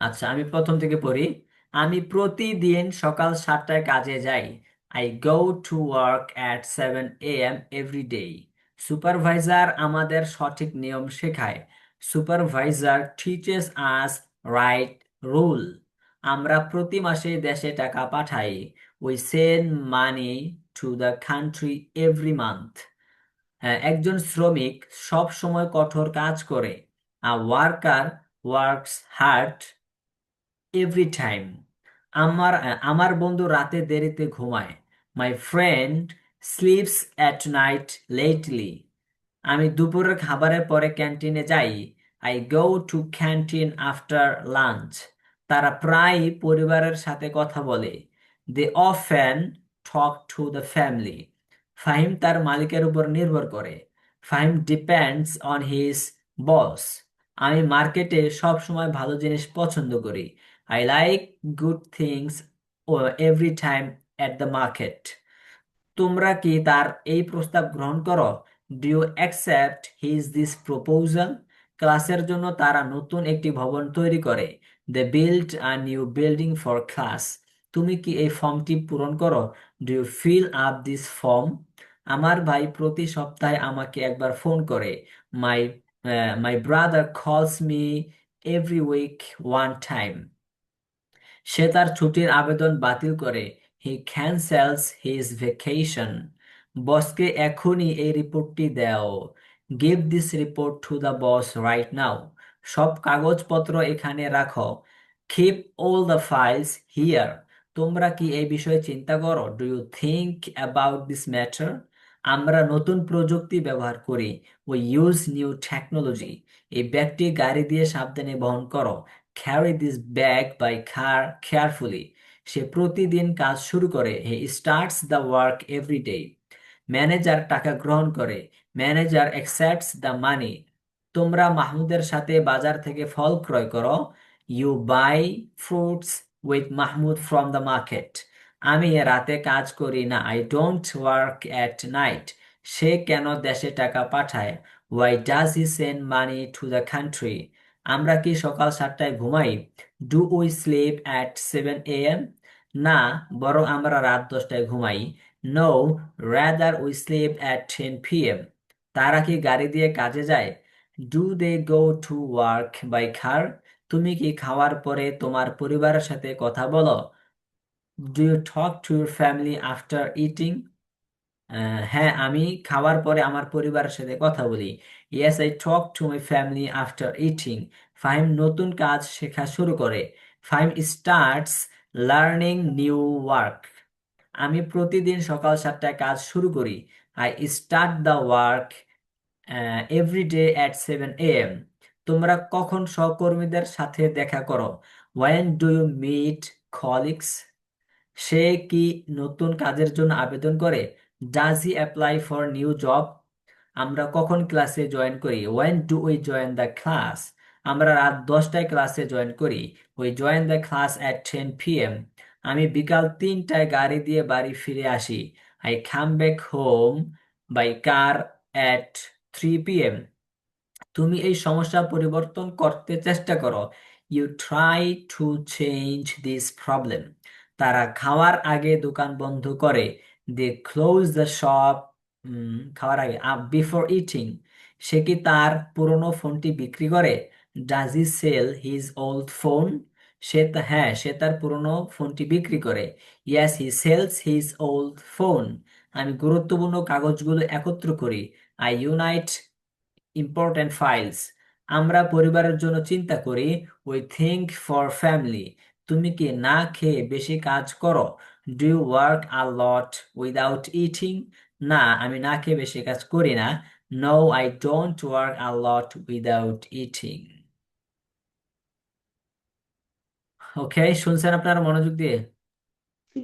আচ্ছা আমি প্রথম থেকে পড়ি। আমি প্রতিদিন সকাল সাতটায় কাজে যাই। I go to work at seven A M every day supervisor আমাদের সঠিক নিয়ম শেখায়। Supervisor teaches us right rule আমরা প্রতি মাসে দেশে টাকা পাঠাই। We send money to the country every month একজন শ্রমিক সব সময় কঠোর কাজ করে। A worker works hard every time আমার আমার বন্ধু রাতে দেরিতে ঘুমায়। My friend sleeps at night lately আমি দুপুরের খাবারের পরে ক্যান্টিনে যাই। I go to canteen after lunch তারা প্রায়ই পরিবারের সাথে কথা বলে। They often talk to the family Fahim তার মালিকের উপর নির্ভর করে। Fahim depends on his boss আমি মার্কেটে সব সময় ভালো জিনিস পছন্দ করি। I like good things every time at the market তোমরা কি তার এই প্রস্তাব গ্রহণ করো? Do you accept his this proposal ক্লাসের জন্য তারা নতুন একটি ভবন তৈরি করে। They build a new building for class তুমি কি এই ফর্মটি পূরণ করো? Do you fill up this form আমার ভাই প্রতি সপ্তাহে আমাকে একবার ফোন করে। My my brother calls me every week one time সে তার ছুটির আবেদন বাতিল করে। হি ক্যান্সেলস হিজ ভেকেশন বসকে এখনই এই রিপোর্টটি দাও। Give this report to the boss right now সব কাগজপত্র এখানে রাখো। Keep all the files here তোমরা কি এই বিষয়ে চিন্তা করো? Do you think about this matter আমরা নতুন প্রযুক্তি ব্যবহার করি। ও ইউজ নিউ টেকনোলজি এই ব্যাগটি গাড়ি দিয়ে সাবধানে বহন করো। Carry this bag by car carefully সে প্রতিদিন কাজ শুরু করে। He starts the work every day manager টাকা গ্রহণ করে। ম্যানেজার অ্যাকসেপ্টস দ্য মানি তোমরা মাহমুদের সাথে বাজার থেকে ফল ক্রয় করো। You buy fruits with Mahmud from the market আমি রাতে কাজ করি না। I don't work at night সে কেন দেশে টাকা পাঠায়? Why does he send money to the country আমরা কি সকাল সাতটায় ঘুমাই? Do we sleep at seven A M না, বরং আমরা রাত দশটায় ঘুমাই। No rather we sleep at ten P M তারা কি গাড়ি দিয়ে কাজে যায়? Do they go to work by car তুমি কি খাওয়ার পরে তোমার পরিবারের সাথে কথা বলো? Do you talk to your family after eating হ্যাঁ আমি খাওয়ার পরে আমার পরিবারের সাথে কথা বলি। Yes I talk to my family after eating Fahim নতুন কাজ শেখা শুরু করে। Fahim starts learning new work আমি প্রতিদিন সকাল সাতটায় কাজ শুরু করি। I start the work every day at seven A M তোমরা কখন সহকর্মীদের সাথে দেখা করো? When do you meet colleagues সে কি নতুন কাজের জন্য আবেদন করে? Does he apply for new job আমরা কখন ক্লাসে জয়েন করি? When do we join the class আমরা রাত দশটায় ক্লাসে জয়েন করি। We join the class at ten P M আমি বিকাল তিনটায় গাড়ি দিয়ে বাড়ি ফিরে আসি। I come back home by car at three P M তুমি এই সমস্যা পরিবর্তন করতে চেষ্টা করো। You try to change this problem তারা খাওয়ার আগে দোকান বন্ধ করে। দে ক্লোজ দ্য শপ খাওয়ার আগে। বিফোর ইটিং সে কি তার পুরনো ফোনটি বিক্রি করে? Does he sell his old phone সে হ্যাঁ সে তার পুরনো ফোনটি বিক্রি করে। Yes he sells his old phone আমি গুরুত্বপূর্ণ কাগজগুলো একত্র করি। আই ইউনাইট ইম্পর্ট্যান্ট ফাইলস আমরা পরিবারের জন্য চিন্তা করি। উই থিঙ্ক ফর ফ্যামিলি তুমি কি না খেয়ে বেশি কাজ করো? Do you work a lot without eating না, আমি না খেয়ে বেশি কাজ করি না। No I don't work a lot without eating okay শুনছেন আপনার মনোযোগ দিয়ে?